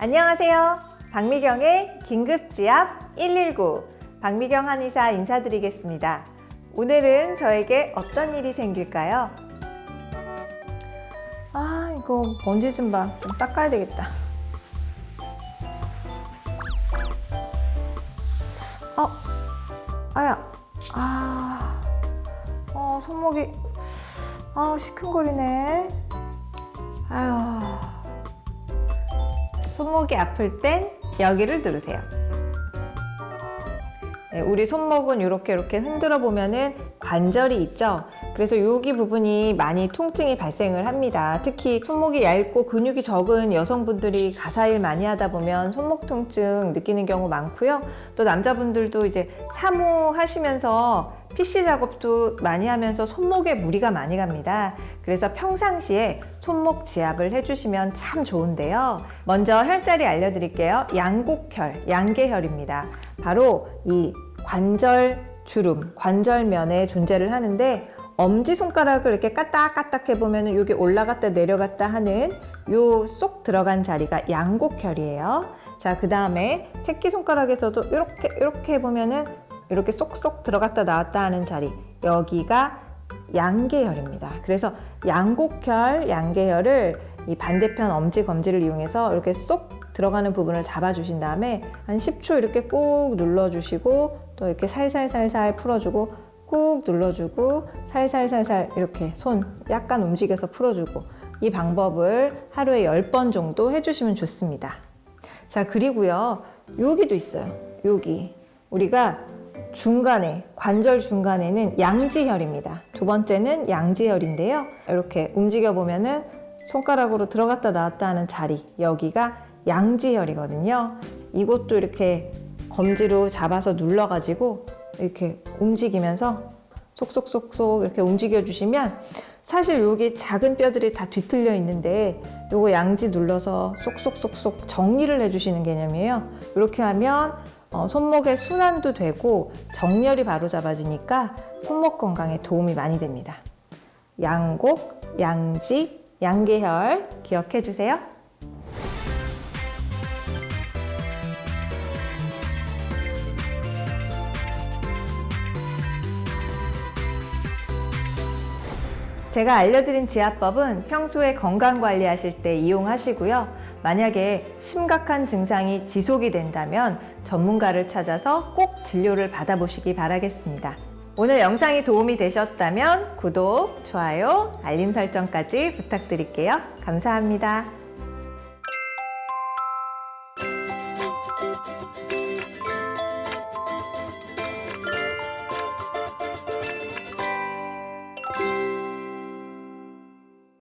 안녕하세요. 박미경의 긴급지압 119 박미경 한의사 인사드리겠습니다. 오늘은 저에게 어떤 일이 생길까요? 아, 이거 먼지 좀 봐. 좀 닦아야 되겠다. 어, 아야, 아, 어, 손목이, 아, 시큰거리네. 아유. 손목이 아플 땐 여기를 누르세요. 네, 우리 손목은 이렇게 이렇게 흔들어 보면은 관절이 있죠. 그래서 여기 부분이 많이 통증이 발생을 합니다. 특히 손목이 얇고 근육이 적은 여성분들이 가사일 많이 하다 보면 손목 통증 느끼는 경우 많고요. 또 남자분들도 이제 사무하시면서 PC 작업도 많이 하면서 손목에 무리가 많이 갑니다. 그래서 평상시에 손목 지압을 해주시면 참 좋은데요. 먼저 혈자리 알려드릴게요. 양곡혈, 양계혈입니다. 바로 이 관절 주름, 관절면에 존재를 하는데 엄지 손가락을 이렇게 까딱까딱 해보면 여기 올라갔다 내려갔다 하는 요 쏙 들어간 자리가 양곡혈이에요. 자, 그 다음에 새끼 손가락에서도 이렇게 이렇게 해보면은 이렇게 쏙쏙 들어갔다 나왔다 하는 자리 여기가 양계혈입니다. 그래서 양곡혈, 양계혈을 이 반대편 엄지 검지를 이용해서 이렇게 쏙 들어가는 부분을 잡아주신 다음에 한 10초 이렇게 꾹 눌러주시고 또 이렇게 살살살살 풀어주고 꾹 눌러주고 살살살살 이렇게 손 약간 움직여서 풀어주고 이 방법을 하루에 10번 정도 해주시면 좋습니다. 자, 그리고요. 여기도 있어요. 여기. 우리가 중간에, 관절 중간에는 양지혈입니다. 두 번째는 양지혈인데요. 이렇게 움직여 보면은 손가락으로 들어갔다 나왔다 하는 자리. 여기가 양지혈이거든요. 이것도 이렇게 검지로 잡아서 눌러가지고 이렇게 움직이면서 속속속속 이렇게 움직여 주시면 사실 여기 작은 뼈들이 다 뒤틀려 있는데 요거 양지 눌러서 쏙쏙쏙쏙 정리를 해주시는 개념이에요. 이렇게 하면 어, 손목의 순환도 되고 정렬이 바로 잡아지니까 손목 건강에 도움이 많이 됩니다. 양곡, 양지, 양계혈 기억해 주세요. 제가 알려드린 지압법은 평소에 건강 관리하실 때 이용하시고요. 만약에 심각한 증상이 지속이 된다면 전문가를 찾아서 꼭 진료를 받아보시기 바라겠습니다. 오늘 영상이 도움이 되셨다면 구독, 좋아요, 알림 설정까지 부탁드릴게요. 감사합니다.